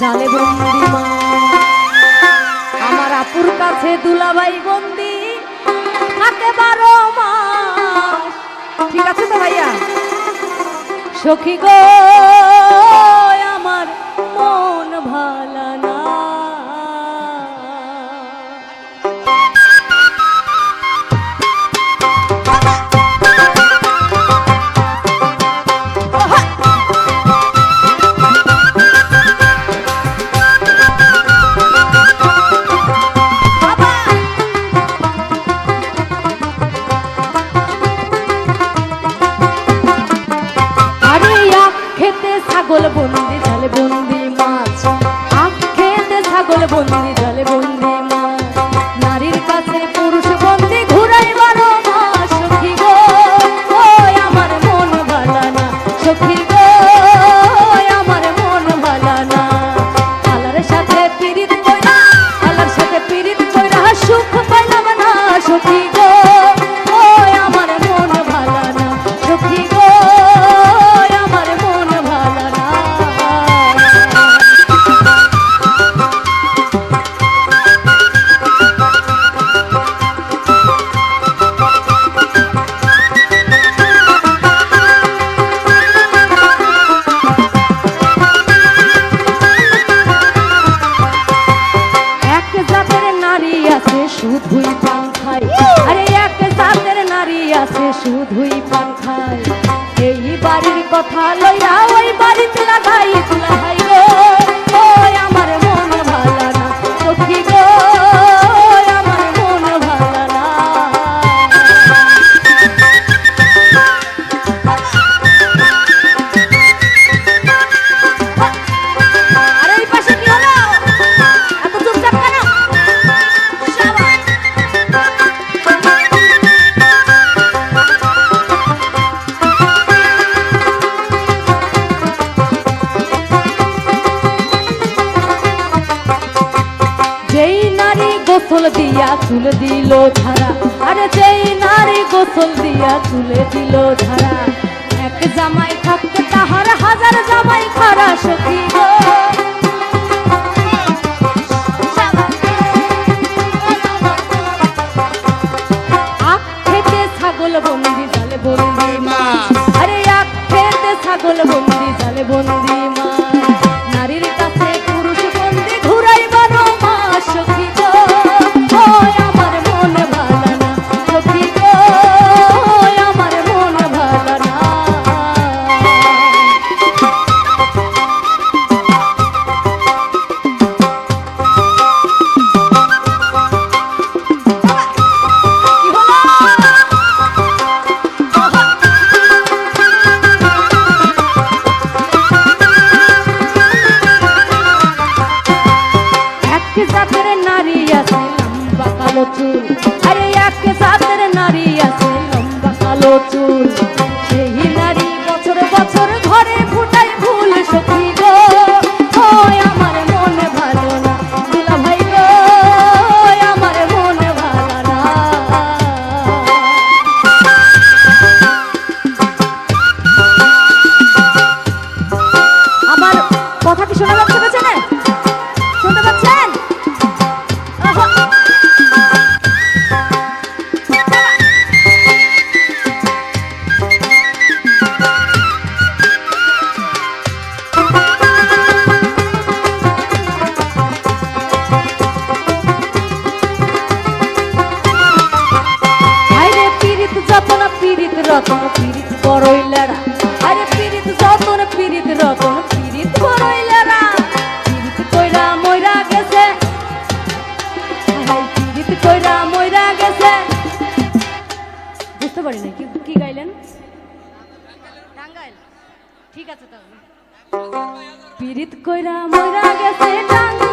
জালে বন্দি মা। আমার আপুর কাছে দুলাভাই বন্দি থাকে বারো মাস। ঠিক আছে তো ভাইয়া? সখী গো। ছাগল বন্দি, জালে বন্দি মাছ। আখ খেতে ছাগল বন্দি, জালে বন্দি মাছ। নারীর কাছে পুরুষ বন্দি ঘুরাই বারো সখী গো আমার মন ভালা না সখী গো আমার মন ভালা না আলার সাথে পিরিত শুধুই পান খায় আরে এক জাতের নারী আছে, শুধুই পান খায় এই বাড়ির কথা লইয়া ওই গোসল দিয়া তুলে দিল ধারা আরে যেই নারী গোসল দিয়া তুলে দিল ধারা এক জামাই থাকতে তাহার হাজার জামাই খারা সখী গো। জাতের নারী আছে লম্বা কালো চুল আরে এক জাতের নারী আছে লম্বা কালো চুল রতন পীড়িত বড়ই আরে পীড়িত যতন পীড়িত রতন, পীড়িত বড়ই পীড়িত কইরা মইরা গেছে। পীড়িত কইরা মইরা গেছে। বুঝতে পারি না কি গাইলেন? ঠিক আছে তাহলে। পীড়িত কইরা মইরা গেছে টাঙ্গাইল।